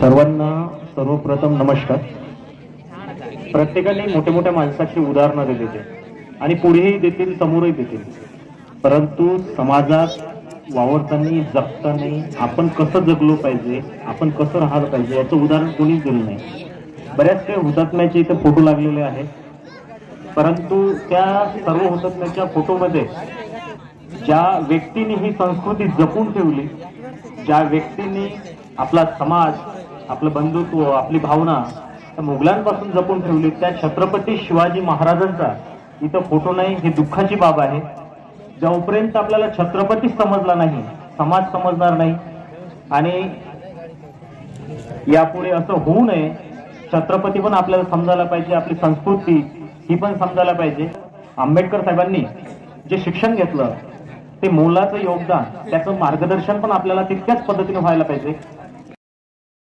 सर्वांना सर्वप्रथम नमस्कार. प्रत्येकाने मोठ्या मोठ्या माणसाची उदाहरणं दिली ते आणि पुढेही देतील समोरही देतील. परंतु समाजात वावरताना जगताना आपण कसं जगलो पाहिजे आपण कसं राहिलं पाहिजे याचं उदाहरण कोणीच दिलं नाही. बऱ्याच काही हुतात्म्याचे इथे फोटो लागलेले आहेत. परंतु त्या सर्व हुतात्म्याच्या फोटोमध्ये ज्या व्यक्तीने ही संस्कृती जपून ठेवली ज्या व्यक्तीने आपला समाज आपलं बंधुत्व आपली भावना त्या मुघलांपासून जपून ठेवली. त्या छत्रपती शिवाजी महाराजांचा इथं फोटो नाही ही दुःखाची बाब आहे. जोपर्यंत आपल्याला छत्रपती समजला नाही समाज समजणार नाही आणि यापुढे असं होऊ नये छत्रपती पण आपल्याला समजायला पाहिजे आपली संस्कृती ही पण समजायला पाहिजे. आंबेडकर साहेबांनी जे शिक्षण घेतलं ते मोलाचं योगदान त्याचं मार्गदर्शन पण आपल्याला तितक्याच पद्धतीने व्हायला पाहिजे.